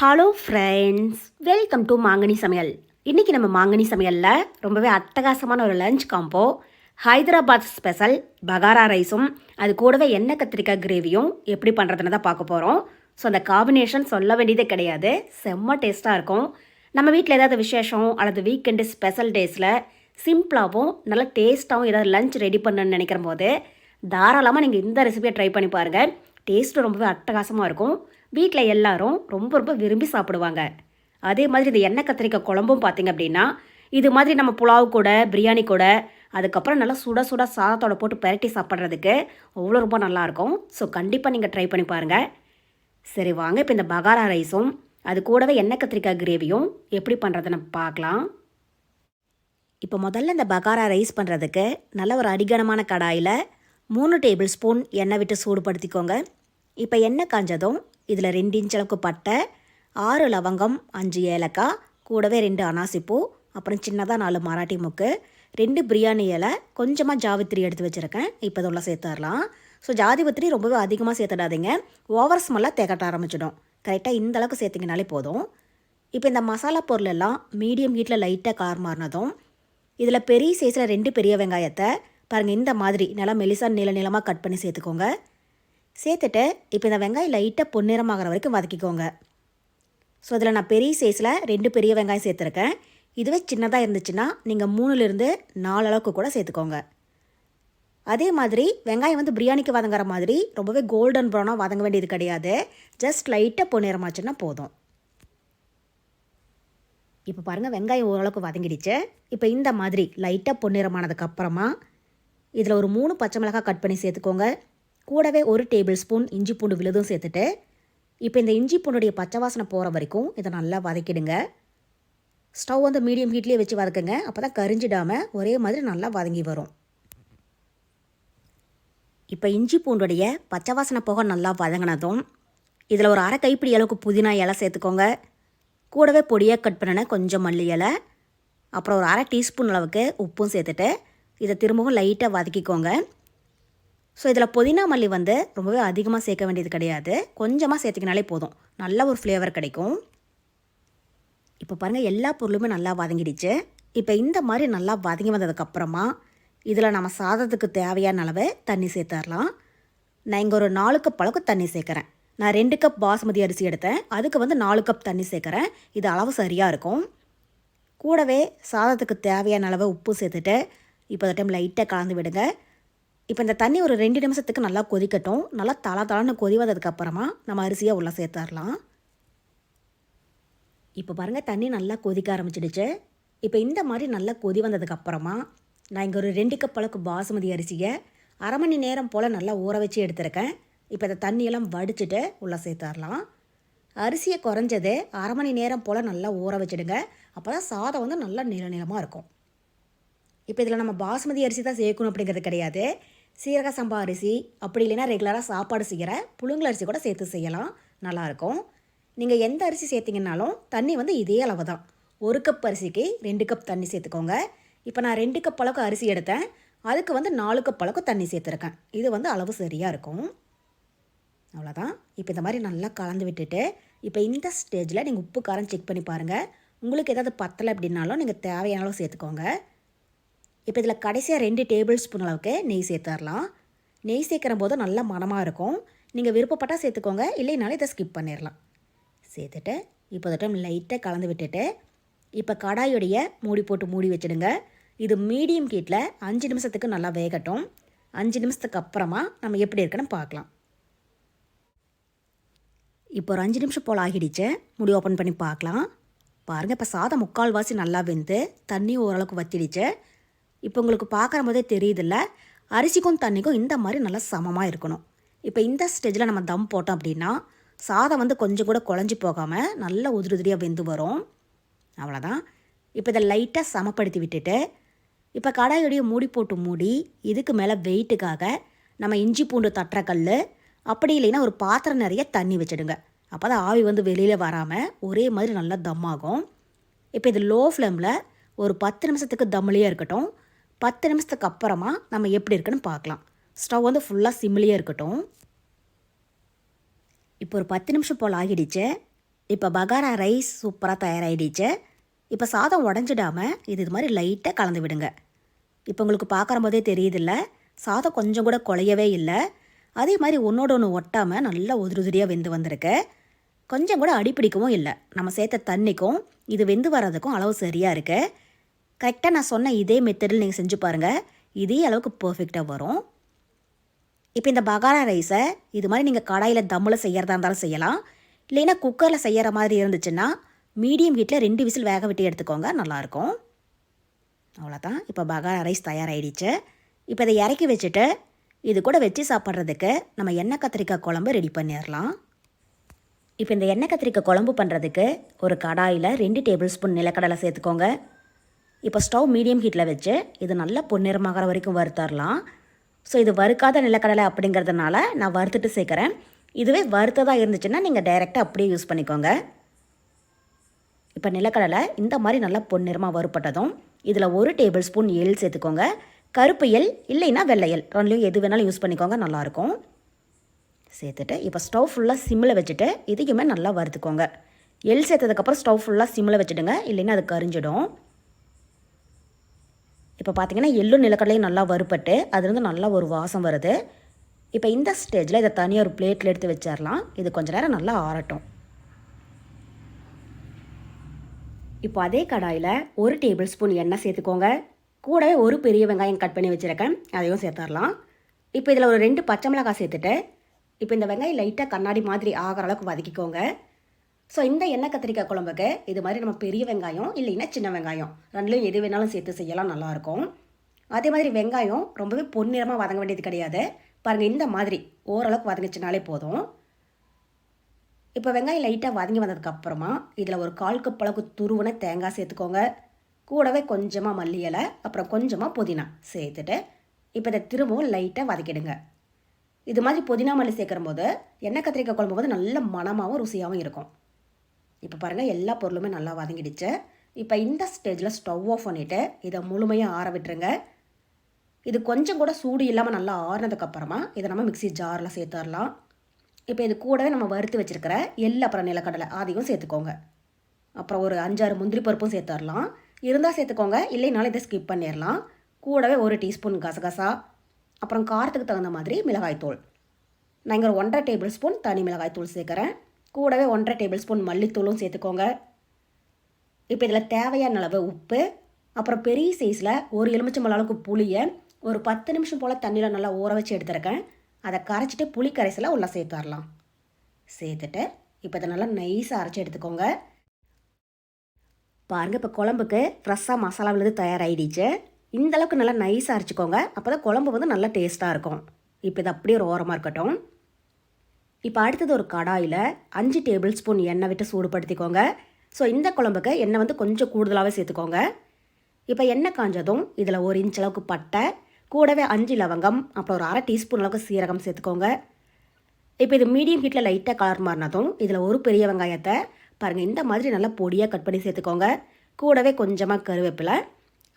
Hello friends welcome to மாங்கனி சமையல் இன்றைக்கி நம்ம மாங்கனி சமையலில் ரொம்பவே அட்டகாசமான ஒரு lunch combo Hyderabad special bagara ரைஸும் அது கூடவே எண்ணெய் கத்திரிக்காய் கிரேவியும் எப்படி பண்ணுறதுன்னு தான் பார்க்க போகிறோம் ஸோ அந்த காம்பினேஷன் சொல்ல வேண்டியதே கிடையாது. செம்ம டேஸ்ட்டாக இருக்கும். நம்ம வீட்டில் ஏதாவது விசேஷம் அல்லது வீக்கெண்டு ஸ்பெஷல் டேஸில் சிம்பிளாகவும் நல்ல டேஸ்ட்டாகவும் ஏதாவது லஞ்ச் ரெடி பண்ணணும்னு நினைக்கிற போது தாராளமாக நீங்கள் இந்த ரெசிபியை ட்ரை பண்ணி பாருங்கள் டேஸ்ட்டும் ரொம்பவே அட்டகாசமாக இருக்கும். வீட்டில் எல்லாரும் ரொம்ப ரொம்ப விரும்பி சாப்பிடுவாங்க. அதே மாதிரி இந்த எண்ணெய் கத்திரிக்காய் குழம்பும் பார்த்தீங்க அப்படின்னா இது மாதிரி நம்ம புலாவ் கூட பிரியாணி கூட அதுக்கப்புறம் நல்லா சுட சுட சாதத்தோட போட்டு பரட்டி சாப்பிட்றதுக்கு அவ்வளோ ரொம்ப நல்லாயிருக்கும். ஸோ கண்டிப்பாக நீங்கள் ட்ரை பண்ணி பாருங்கள் சரி வாங்க. இப்போ இந்த பகாரா ரைஸும் அது கூடவே எண்ணெய் கத்திரிக்காய் கிரேவியும் எப்படி பண்ணுறதுன்னு பார்க்கலாம். இப்போ முதல்ல இந்த பகாரா ரைஸ் பண்ணுறதுக்கு நல்ல ஒரு அடிகனமான கடாயில் மூணு டேபிள் ஸ்பூன் எண்ணெய் விட்டு சூடுபடுத்திக்கோங்க. இப்போ எண்ணெய் காஞ்சதும் இதில் ரெண்டு இன்ச் அளவுக்கு பட்டை ஆறு லவங்கம் அஞ்சு ஏலக்காய் கூடவே ரெண்டு அனாசிப்பூ அப்புறம் சின்னதாக நாலு மராட்டி முக்கு ரெண்டு பிரியாணி இலை கொஞ்சமாக ஜாவித்திரி எடுத்து வச்சுருக்கேன். இப்போ இதெல்லாம் சேர்த்துடலாம். ஸோ ஜாதிபத்திரி ரொம்பவே அதிகமாக சேர்த்துடாதீங்க. ஓவர் ஸ்மெல்லாக தேக்கட்ட ஆரம்பிச்சிடும். கரெக்டாக இந்த அளவுக்கு சேர்த்திங்கனாலே போதும். இப்போ இந்த மசாலா பொருள் எல்லாம் மீடியம் ஹீட்டில் லைட்டாக கார் மாறினதும் இதில் பெரிய சைஸில் ரெண்டு பெரிய வெங்காயத்தை பாருங்கள் இந்த மாதிரி நல்லா மெலிசா நீள நீளமாக கட் பண்ணி சேர்த்துக்கோங்க. சேர்த்துட்டு இப்போ இந்த வெங்காயம் லைட்டாக பொன்னிறமாகிற வரைக்கும் வதக்கிக்கோங்க. ஸோ இதில் நான் பெரிய சைஸில் ரெண்டு பெரிய வெங்காயம் சேர்த்துருக்கேன். இதுவே சின்னதாக இருந்துச்சுன்னா நீங்கள் மூணுலேருந்து நாலு அளவுக்கு கூட சேர்த்துக்கோங்க. அதே மாதிரி வெங்காயம் வந்து பிரியாணிக்கு வதங்குற மாதிரி ரொம்பவே கோல்டன் ப்ரௌனாக வதங்க வேண்டியது கிடையாது. ஜஸ்ட் லைட்டாக பொன்னிறமாச்சுன்னா போதும். இப்போ பாருங்கள் வெங்காயம் ஓரளவுக்கு வதங்கிடுச்சு. இப்போ இந்த மாதிரி லைட்டாக பொன்னிறமானதுக்கப்புறமா இதில் ஒரு மூணு பச்சை மிளகாய் கட் பண்ணி சேர்த்துக்கோங்க. கூடவே ஒரு டேபிள் ஸ்பூன் இஞ்சி பூண்டு விழுதும் சேர்த்துட்டு இப்போ இந்த இஞ்சி பூண்டுடைய பச்சை வாசனை போகிற வரைக்கும் இதை நல்லா வதக்கிடுங்க. ஸ்டவ் வந்து மீடியம் ஹீட்லேயே வச்சு வதக்குங்க. அப்போ தான் கரிஞ்சிடாமல் ஒரே மாதிரி நல்லா வதங்கி வரும். இப்போ இஞ்சி பூண்டுடைய பச்சை வாசனை போக நல்லா வதங்கினதும் இதில் ஒரு அரை கைப்பிடி அளவுக்கு புதினா இலை சேர்த்துக்கோங்க. கூடவே பொடியாக கட் பண்ணின கொஞ்சம் மல்லி இலை அப்புறம் ஒரு அரை டீஸ்பூன் அளவுக்கு உப்பும் சேர்த்துட்டு இதை திரும்பவும் லைட்டாக வதக்கிக்கோங்க. ஸோ இதில் புதினா மல்லி வந்து ரொம்பவே அதிகமாக சேர்க்க வேண்டியது கிடையாது. கொஞ்சமாக சேர்த்திக்கினாலே போதும். நல்ல ஒரு ஃப்ளேவர் கிடைக்கும். இப்போ பாருங்கள் எல்லா பொருளுமே நல்லா வதங்கிடுச்சு. இப்போ இந்த மாதிரி நல்லா வதங்கி வந்ததுக்கப்புறமா இதில் நம்ம சாதத்துக்கு தேவையான அளவு தண்ணி சேர்த்துடலாம் நான் இங்கே ஒரு நாலு கப் அளவுக்கு தண்ணி சேர்க்குறேன். நான் ரெண்டு கப் பாஸ்மதி அரிசி எடுத்தேன். அதுக்கு வந்து நாலு கப் தண்ணி சேர்க்குறேன். இது அளவு சரியாக இருக்கும். கூடவே சாதத்துக்கு தேவையான அளவு உப்பு சேர்த்துட்டு இப்போ இந்த டைம் லைட்டாக கலந்து விடுங்க. இப்போ இந்த தண்ணி ஒரு ரெண்டு நிமிஷத்துக்கு நல்லா கொதிக்கட்டும். நல்லா தள தளன்னு கொதி வந்ததுக்கப்புறமா நம்ம அரிசியாக உள்ளே சேர்த்துடலாம். இப்போ பாருங்கள் தண்ணி நல்லா கொதிக்க ஆரம்பிச்சிடுச்சு. இப்போ இந்த மாதிரி நல்லா கொதி வந்ததுக்கப்புறமா நான் இங்கே ஒரு ரெண்டு கப் அளவுக்கு பாசுமதி அரிசியை அரை மணி நேரம் போல் நல்லா ஊற வச்சு எடுத்திருக்கேன். இப்போ இந்த தண்ணியெல்லாம் வடிச்சிட்டு உள்ளே சேர்த்துடலாம். அரிசியை குறைஞ்சது அரை மணி நேரம் போல் நல்லா ஊற வச்சுடுங்க. அப்போ தான் சாதம் வந்து நல்லா நீள நீளமாக இருக்கும். இப்போ இதில் நம்ம பாசுமதி அரிசி தான் சேர்க்கணும் அப்படிங்கிறது கிடையாது. சீரக சம்பா அரிசி அப்படி இல்லைன்னா ரெகுலராக சாப்பாடு செய்கிற புழுங்கல் அரிசி கூட சேர்த்து செய்யலாம். நல்லாயிருக்கும். நீங்கள் எந்த அரிசி சேர்த்திங்கனாலும் தண்ணி வந்து இதே அளவு தான் ஒரு கப் அரிசிக்கு ரெண்டு கப் தண்ணி சேர்த்துக்கோங்க. இப்போ நான் ரெண்டு கப் அளவுக்கு அரிசி எடுத்தேன். அதுக்கு வந்து நாலு கப் அளவுக்கு தண்ணி சேர்த்துருக்கேன். இது வந்து அளவு சரியாக இருக்கும். அவ்வளோதான் இப்போ இந்த மாதிரி நல்லா கலந்து விட்டுட்டு இப்போ இந்த ஸ்டேஜில் நீங்கள் உப்பு காரம் செக் பண்ணி பாருங்கள் உங்களுக்கு ஏதாவது பத்தலை அப்படின்னாலும் நீங்கள் தேவையான அளவு சேர்த்துக்கோங்க. இப்போ இதில் கடைசியாக ரெண்டு டேபிள் ஸ்பூன் அளவுக்கு நெய் சேர்த்துடலாம். நெய் சேர்க்குற போது நல்ல மனமாக இருக்கும். நீங்கள் விருப்பப்பட்டால் சேர்த்துக்கோங்க. இல்லைனாலும் இதை ஸ்கிப் பண்ணிடலாம். சேர்த்துட்டு இப்போ இந்த டைம் லைட்டாக கலந்து விட்டுட்டு இப்போ கடாயுடைய மூடி போட்டு மூடி வச்சுடுங்க. இது மீடியம் ஹீட்டில் அஞ்சு நிமிஷத்துக்கு நல்லா வேகட்டும். அஞ்சு நிமிஷத்துக்கு அப்புறமா நம்ம எப்படி இருக்குன்னு பார்க்கலாம். இப்போ ஒரு அஞ்சு நிமிஷம் போல் ஆகிடுச்சு. முடி ஓப்பன் பண்ணி பார்க்கலாம். பாருங்கள் இப்போ சாதம் முக்கால்வாசி நல்லா வெந்து தண்ணி ஓரளவுக்கு வத்திடுச்சு. இப்போ உங்களுக்கு பார்க்குற போதே தெரியுதுல்ல அரிசிக்கும் தண்ணிக்கும் இந்த மாதிரி நல்லா சமமாக இருக்கணும். இப்போ இந்த ஸ்டேஜில் நம்ம தம் போட்டோம் அப்படின்னா சாதம் வந்து கொஞ்சம் கூட குழஞ்சி போகாமல் நல்லா உதிரி உதிரியாக வெந்து வரும். அவ்வளோதான் இப்போ இதை லைட்டாக சமப்படுத்தி விட்டுட்டு இப்போ கடாயோடைய மூடி போட்டு மூடி இதுக்கு மேலே வெயிட்டுக்காக நம்ம இஞ்சி பூண்டு தட்டுற கல் அப்படி இல்லைன்னா ஒரு பாத்திரம் நிறைய தண்ணி வச்சிடுங்க. அப்போ தான் ஆவி வந்து வெளியில் வராமல் ஒரே மாதிரி நல்லா தம் ஆகும். இப்போ இது லோ ஃப்ளேமில் ஒரு பத்து நிமிஷத்துக்கு தம்லேயே இருக்கட்டும். பத்து நிமிஷத்துக்கு அப்புறமா நம்ம எப்படி இருக்குன்னு பார்க்கலாம். ஸ்டவ் வந்து ஃபுல்லாக சிம்லேயே இருக்கட்டும். இப்போ ஒரு பத்து நிமிஷம் போல் ஆகிடுச்சு. இப்போ பகாரா ரைஸ் சூப்பராக தயாராகிடுச்சு இப்போ சாதம் உடஞ்சிடாமல் இது இது மாதிரி லைட்டாக கலந்து விடுங்க. இப்போ உங்களுக்கு பார்க்குற போதே தெரியுதில்ல சாதம் கொஞ்சம் கூட குழையவே இல்லை. அதே மாதிரி ஒன்றோட ஒன்று ஒட்டாமல் நல்லா உதிரி உதிரியாக வெந்து வந்திருக்கு. கொஞ்சம் கூட அடிப்பிடிக்கவும் இல்லை. நம்ம சேர்த்த தண்ணிக்கும் இது வெந்து வர்றதுக்கும் அளவு சரியாக இருக்குது கரெக்டாக நான் சொன்ன இதே மெத்தடில் நீங்கள் செஞ்சு பாருங்கள் இதே அளவுக்கு பர்ஃபெக்டாக வரும். இப்போ இந்த பகாரா ரைஸை இது மாதிரி நீங்கள் கடாயில் தம்மில் செய்கிறதா இருந்தாலும் செய்யலாம். இல்லைன்னா குக்கரில் செய்கிற மாதிரி இருந்துச்சுன்னா மீடியம் ஹீட்டில் ரெண்டு விசில் வேக விட்டு எடுத்துக்கோங்க. நல்லாயிருக்கும் அவ்வளோதான் இப்போ பகாரா ரைஸ் தயாராகிடுச்சு இப்போ இதை இறக்கி வச்சுட்டு இது கூட வச்சு சாப்பிட்றதுக்கு நம்ம எண்ணெய் கத்திரிக்காய் குழம்பு ரெடி பண்ணிடலாம். இப்போ இந்த எண்ணெய் கத்திரிக்காய் குழம்பு பண்ணுறதுக்கு ஒரு கடாயில் ரெண்டு டேபிள் ஸ்பூன் நிலக்கடலை சேர்த்துக்கோங்க. இப்போ ஸ்டவ் மீடியம் ஹீட்டில் வச்சு இது நல்லா பொன்னிறமாகற வரைக்கும் வறுத்தரலாம். ஸோ இது வறுக்காத நிலக்கடலை அப்படிங்கிறதுனால நான் வறுத்துட்டு சேர்க்குறேன். இதுவே வறுத்ததாக இருந்துச்சுன்னா நீங்கள் டைரெக்டாக அப்படியே யூஸ் பண்ணிக்கோங்க. இப்போ நிலக்கடலை இந்த மாதிரி நல்லா பொன்னிறமாக வறுப்பட்டதும் இதில் ஒரு டேபிள் ஸ்பூன் எள் சேர்த்துக்கோங்க. கருப்பு எள் இல்லைன்னா வெள்ளை எள் ரெண்டுலையும் எது வேணாலும் யூஸ் பண்ணிக்கோங்க நல்லாயிருக்கும். சேர்த்துட்டு இப்போ ஸ்டவ் ஃபுல்லாக சிம்மில் வச்சுட்டு இதையுமே நல்லா வறுத்துக்கோங்க. எள் சேர்த்ததுக்கப்புறம் ஸ்டவ் ஃபுல்லாக சிம்மில் வச்சுடுங்க இல்லைன்னா அது கரிஞ்சிடும். இப்போ பார்த்தீங்கன்னா எள்ளும் நிலக்கடலையும் நல்லா வறுப்பட்டு அதுலேருந்து நல்லா ஒரு வாசம் வருது. இப்போ இந்த ஸ்டேஜில் இதை தனியாக ஒரு பிளேட்டில் எடுத்து வச்சிடலாம் இது கொஞ்சம் நேரம் நல்லா ஆறட்டும். இப்போ அதே கடாயில் ஒரு டேபிள் ஸ்பூன் எண்ணெய் சேர்த்துக்கோங்க. கூடவே ஒரு பெரிய வெங்காயம் கட் பண்ணி வச்சுருக்கேன். அதையும் சேர்த்துடலாம் இப்போ இதில் ஒரு ரெண்டு பச்சை மிளகாய் சேர்த்துட்டு இப்போ இந்த வெங்காயம் லைட்டாக கண்ணாடி மாதிரி ஆகிற அளவுக்கு வதக்கிக்கோங்க. ஸோ இந்த எண்ணெய் கத்திரிக்காய் குழம்புக்கு இது மாதிரி நம்ம பெரிய வெங்காயம் இல்லைன்னா சின்ன வெங்காயம் ரெண்டுலையும் எது வேணாலும் சேர்த்து செய்யலாம் நல்லாயிருக்கும் அதே மாதிரி வெங்காயம் ரொம்பவே பொன்னிறமாக வதங்க வேண்டியது கிடையாது. பாருங்கள் இந்த மாதிரி ஓரளவுக்கு வதங்கிச்சினாலே போதும். இப்போ வெங்காயம் லைட்டாக வதங்கி வந்ததுக்கப்புறமா இதில் ஒரு கால் கப் அளவுக்கு துருவன தேங்காய் சேர்த்துக்கோங்க. கூடவே கொஞ்சமாக மல்லி இலை அப்புறம் கொஞ்சமாக புதினா சேர்த்துட்டு இப்போ இதை திரும்பவும் லைட்டாக வதக்கிடுங்க. இது மாதிரி புதினா மல்லி சேர்க்குற போது எண்ணெய் கத்திரிக்காய் குழம்பு போது நல்ல மணமாகவும் ருசியாகவும் இருக்கும். இப்போ பாருங்கள் எல்லா பொருளுமே நல்லா வதங்கிடுச்சு. இப்போ இந்த ஸ்டேஜில் ஸ்டவ் ஆஃப் பண்ணிவிட்டு இதை முழுமையாக ஆற விட்டுருங்க. இது கொஞ்சம் கூட சூடு இல்லாமல் நல்லா ஆறினதுக்கப்புறமா இதை நம்ம மிக்சி ஜாரில் சேர்த்துடலாம். இப்போ இது கூடவே நம்ம வறுத்து வச்சுருக்கிற எள்ளு அப்புறம் நிலக்கடலை அதையும் சேர்த்துக்கோங்க. அப்புறம் ஒரு அஞ்சாறு முந்திரி பருப்பும் சேர்த்துடலாம். இருந்தால் சேர்த்துக்கோங்க இல்லைனாலும் இதை ஸ்கிப் பண்ணிடலாம். கூடவே ஒரு டீஸ்பூன் கசகசா அப்புறம் காரத்துக்கு தகுந்த மாதிரி மிளகாய்த்தூள். நான் இங்கே ஒரு ஒன்றரை டேபிள் ஸ்பூன் தனி மிளகாய்த்தூள் சேர்க்குறேன். கூடவே ஒன்றரை டேபிள் ஸ்பூன் மல்லித்தூளும் சேர்த்துக்கோங்க. இப்போ இதில் தேவையான அளவு உப்பு அப்புறம் பெரிய சைஸில் ஒரு எலுமிச்சம்பழ அளவுக்கு புளியை ஒரு பத்து நிமிஷம் போல் தண்ணியில் நல்லா ஊற வச்சு எடுத்துருக்கேன். அதை கரைச்சிட்டு புளி கரைசலை உள்ளே சேர்த்துடலாம் சேர்த்துட்டு இப்போ இதை நல்லா நைஸாக அரைச்சி எடுத்துக்கோங்க. பாருங்கள் இப்போ குழம்புக்கு ஃப்ரெஷ்ஷாக மசாலா விழுது தயாராகிடுச்சு இந்த அளவுக்கு நல்லா நைஸாக அரைச்சிக்கோங்க. அப்போ தான் குழம்பு வந்து நல்லா டேஸ்ட்டாக இருக்கும். இப்போ இது அப்படியே ஒரு ஓரமாக இருக்கட்டும். இப்போ அடுத்தது ஒரு கடாயில் அஞ்சு டேபிள் ஸ்பூன் எண்ணெய் விட்டு சூடுபடுத்திக்கோங்க. ஸோ இந்த குழம்புக்கு எண்ணெய் வந்து கொஞ்சம் கூடுதலாகவே சேர்த்துக்கோங்க. இப்போ எண்ணெய் காஞ்சதும் இதில் ஒரு இன்ச் அளவுக்கு பட்டை கூடவே அஞ்சு லவங்கம் அப்புறம் ஒரு அரை டீஸ்பூன் அளவுக்கு சீரகம் சேர்த்துக்கோங்க. இப்போ இது மீடியம் ஹீட்டில் லைட்டாக கலர் மாறினதும் இதில் ஒரு பெரிய வெங்காயத்தை பாருங்கள் இந்த மாதிரி நல்லா பொடியாக கட் பண்ணி சேர்த்துக்கோங்க. கூடவே கொஞ்சமாக கருவேப்பிலை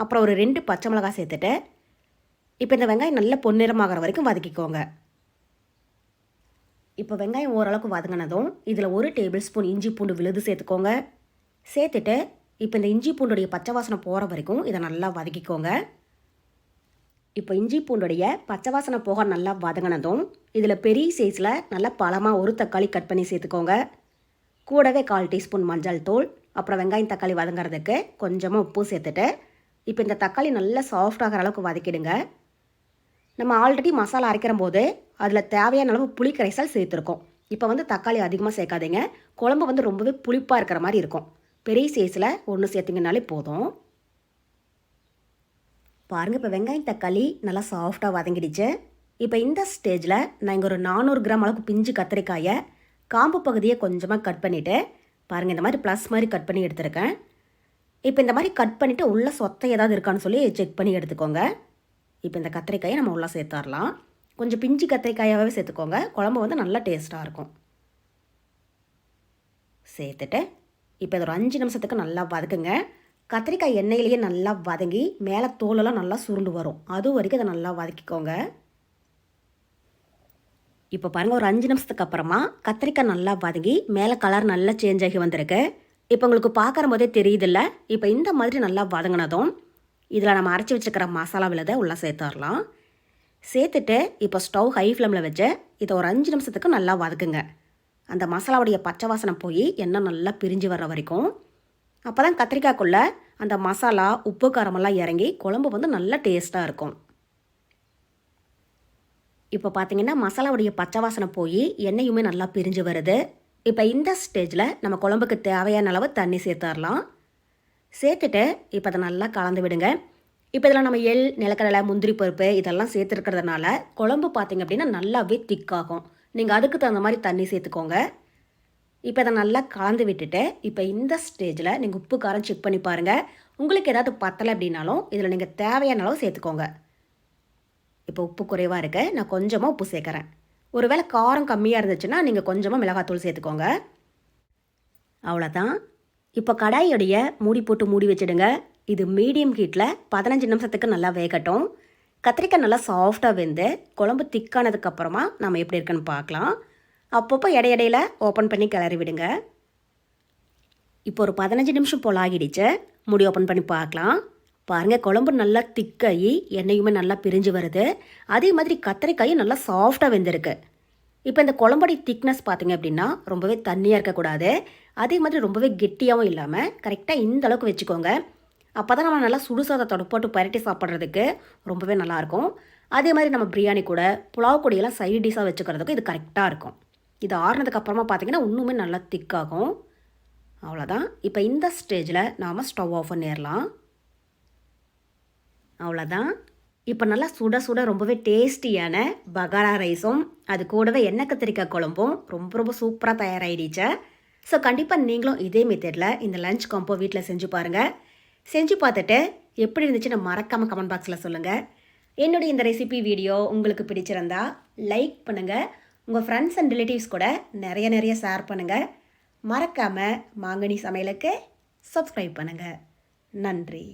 அப்புறம் ஒரு ரெண்டு பச்சை மிளகாய் சேர்த்துட்டு இப்போ இந்த வெங்காயம் நல்லா பொன்னிறமாகிற வரைக்கும் வதக்கிக்கோங்க. இப்போ வெங்காயம் ஓரளவுக்கு வதங்கினதும் இதில் ஒரு டேபிள் ஸ்பூன் இஞ்சி பூண்டு விழுது சேர்த்துக்கோங்க. சேர்த்துட்டு இப்போ இந்த இஞ்சி பூண்டுடைய பச்சை வாசனை போகிற வரைக்கும் இதை நல்லா வதக்கிக்கோங்க. இப்போ இஞ்சி பூண்டுடைய பச்சை வாசனை போக நல்லா வதங்கினதும் இதில் பெரிய சைஸில் நல்லா பழமாக ஒரு தக்காளி கட் பண்ணி சேர்த்துக்கோங்க. கூடவே கால் டீஸ்பூன் மஞ்சள் தூள் அப்புறம் வெங்காயம் தக்காளி வதங்குறதுக்கு கொஞ்சமாக உப்பு சேர்த்துட்டு இப்போ இந்த தக்காளி நல்லா சாஃப்ட் ஆகிற அளவுக்கு வதக்கிடுங்க. நம்ம ஆல்ரெடி மசாலா அரைக்கிற போது அதில் தேவையான அளவு புளி கரைசல் சேர்த்துருக்கோம். இப்போ வந்து தக்காளி அதிகமாக சேர்க்காதீங்க. குழம்பு வந்து ரொம்பவே புளிப்பாக இருக்கிற மாதிரி இருக்கும். பெரிய சைஸில் ஒன்று சேர்த்திங்கனாலே போதும். பாருங்கள் இப்போ வெங்காயம் தக்காளி நல்லா சாஃப்டாக வதங்கிடுச்சு. இப்போ இந்த ஸ்டேஜில் நான் இங்கே ஒரு நானூறு கிராம் அளவுக்கு பிஞ்சு கத்திரிக்காயை காம்பு பகுதியை கொஞ்சமாக கட் பண்ணிவிட்டு பாருங்கள் இந்த மாதிரி ப்ளஸ் மாதிரி கட் பண்ணி எடுத்துருக்கேன். இப்போ இந்த மாதிரி கட் பண்ணிவிட்டு உள்ளே சொத்தை ஏதாவது இருக்கான்னு சொல்லி செக் பண்ணி எடுத்துக்கோங்க. இப்போ இந்த கத்திரிக்காயை நம்ம உள்ளே சேர்த்துடலாம். கொஞ்சம் பிஞ்சு கத்திரிக்காயாகவே சேர்த்துக்கோங்க. குழம்பு வந்து நல்லா டேஸ்ட்டாக இருக்கும். சேர்த்துட்டு இப்போ இது ஒரு அஞ்சு நிமிஷத்துக்கு நல்லா வதக்குங்க. கத்திரிக்காய் எண்ணெயிலேயே நல்லா வதங்கி மேலே தோலெல்லாம் நல்லா சுருண்டு வரும். அது வரைக்கும் அதை நல்லா வதக்கிக்கோங்க. இப்போ பாருங்கள் ஒரு அஞ்சு நிமிஷத்துக்கு அப்புறமா கத்திரிக்காய் நல்லா வதங்கி மேலே கலர் நல்லா சேஞ்ச் ஆகி வந்திருக்கு. இப்போ உங்களுக்கு பார்க்குற போதே தெரியுதில்ல? இப்போ இந்த மாதிரி நல்லா வதங்கினதும் இதில் நம்ம அரைச்சி வச்சுருக்கிற மசாலா விலதை உள்ளே சேர்த்துடலாம். சேர்த்துட்டு இப்போ ஸ்டவ் ஹை ஃப்ளேமில் வச்சு இதை ஒரு அஞ்சு நிமிஷத்துக்கு நல்லா வதக்குங்க. அந்த மசாலாவுடைய பச்சை வாசனை போய் எண்ணெய் நல்லா பிரிஞ்சு வர்ற வரைக்கும். அப்போ தான் கத்திரிக்காய்க்குள்ளே அந்த மசாலா உப்பு காரமெல்லாம் இறங்கி குழம்பு வந்து நல்லா டேஸ்ட்டாக இருக்கும். இப்போ பார்த்தீங்கன்னா மசாலாவுடைய பச்சை வாசனை போய் எண்ணெயுமே நல்லா பிரிஞ்சு வருது. இப்போ இந்த ஸ்டேஜில் நம்ம குழம்புக்கு தேவையான அளவு தண்ணி சேர்த்துடலாம். சேர்த்துட்டு இப்போ அதை நல்லா கலந்து விடுங்க. இப்போ இதில் நம்ம எள் நிலக்கடலை முந்திரி பருப்பு இதெல்லாம் சேர்த்துருக்கிறதுனால குழம்பு பார்த்தீங்க அப்படின்னா நல்லாவே திக்காகும் நீங்கள் அதுக்கு தகுந்த மாதிரி தண்ணி சேர்த்துக்கோங்க. இப்போ அதை நல்லா கலந்து விட்டுட்டு இப்போ இந்த ஸ்டேஜில் நீங்கள் உப்பு காரம் செக் பண்ணி பாருங்கள் உங்களுக்கு ஏதாவது பத்தலை அப்படின்னாலும் இதில் நீங்கள் தேவையான அளவு சேர்த்துக்கோங்க. இப்போ உப்பு குறைவாக இருக்குது நான் கொஞ்சமாக உப்பு சேர்க்குறேன். ஒருவேளை காரம் கம்மியாக இருந்துச்சுன்னா நீங்கள் கொஞ்சமாக மிளகாத்தூள் சேர்த்துக்கோங்க. அவ்வளோதான் இப்போ கடாயோடைய மூடி போட்டு மூடி வச்சிடுங்க. இது மீடியம் ஹீட்டில் பதினஞ்சு நிமிஷத்துக்கு நல்லா வேகட்டும். கத்திரிக்காய் நல்லா சாஃப்டாக வெந்து குழம்பு திக்கானதுக்கப்புறமா நம்ம எப்படி இருக்குன்னு பார்க்கலாம். அப்பப்போ இடையிடையில் ஓப்பன் பண்ணி கிளறி விடுங்க. இப்போ ஒரு பதினஞ்சு நிமிஷம் போல் ஆகிடுச்சு. முடி ஓப்பன் பண்ணி பார்க்கலாம். பாருங்கள் குழம்பு நல்லா திக்காகி எண்ணெயுமே நல்லா பிரிஞ்சு வருது. அதே மாதிரி கத்திரிக்காயும் நல்லா சாஃப்டாக வெந்திருக்கு. இப்போ இந்த குழம்படி திக்னஸ் பார்த்தீங்க அப்படின்னா ரொம்பவே தண்ணியாக இருக்கக்கூடாது. அதே மாதிரி ரொம்பவே கெட்டியாகவும் இல்லாமல் கரெக்டாக இந்த அளவுக்கு வச்சுக்கோங்க. அப்போ தான் நம்ம நல்லா சுடுசாதத்தோட போட்டு பரட்டி சாப்பிட்றதுக்கு ரொம்பவே நல்லாயிருக்கும். அதே மாதிரி நம்ம பிரியாணி கூட புலாவ் கூடையெல்லாம் சைட் டிஷ்ஷாக வச்சுக்கிறதுக்கு இது கரெக்டாக இருக்கும். இது ஆறுனதுக்கு அப்புறமா பார்த்தீங்கன்னா இன்னுமே நல்லா திக்காகும் அவ்வளோதான் இப்போ இந்த ஸ்டேஜில் நாம் ஸ்டவ் ஆஃப் பண்ணிடலாம் அவ்வளோதான் இப்போ நல்லா சுட சுட ரொம்பவே டேஸ்டியான பகாரா ரைஸும் அது கூடவே எண்ணெய் கத்திரிக்காய் குழம்பும் ரொம்ப ரொம்ப சூப்பராக தயாராகிடுச்சு ஸோ கண்டிப்பாக நீங்களும் இதே மெத்தடில் இந்த லஞ்ச் காம்போ வீட்டில் செஞ்சு பாருங்கள் செஞ்சு பார்த்துட்டு எப்படி இருந்துச்சுன்னு மறக்காமல் கமெண்ட் பாக்ஸில் சொல்லுங்கள் என்னுடைய இந்த ரெசிபி வீடியோ உங்களுக்கு பிடிச்சிருந்தா லைக் பண்ணுங்கள் உங்கள் ஃப்ரெண்ட்ஸ் அண்ட் ரிலேட்டிவ்ஸ் கூட நிறைய நிறைய ஷேர் பண்ணுங்கள் மறக்காமல் மாங்கனி சமையலுக்கு சப்ஸ்கிரைப் பண்ணுங்கள் நன்றி.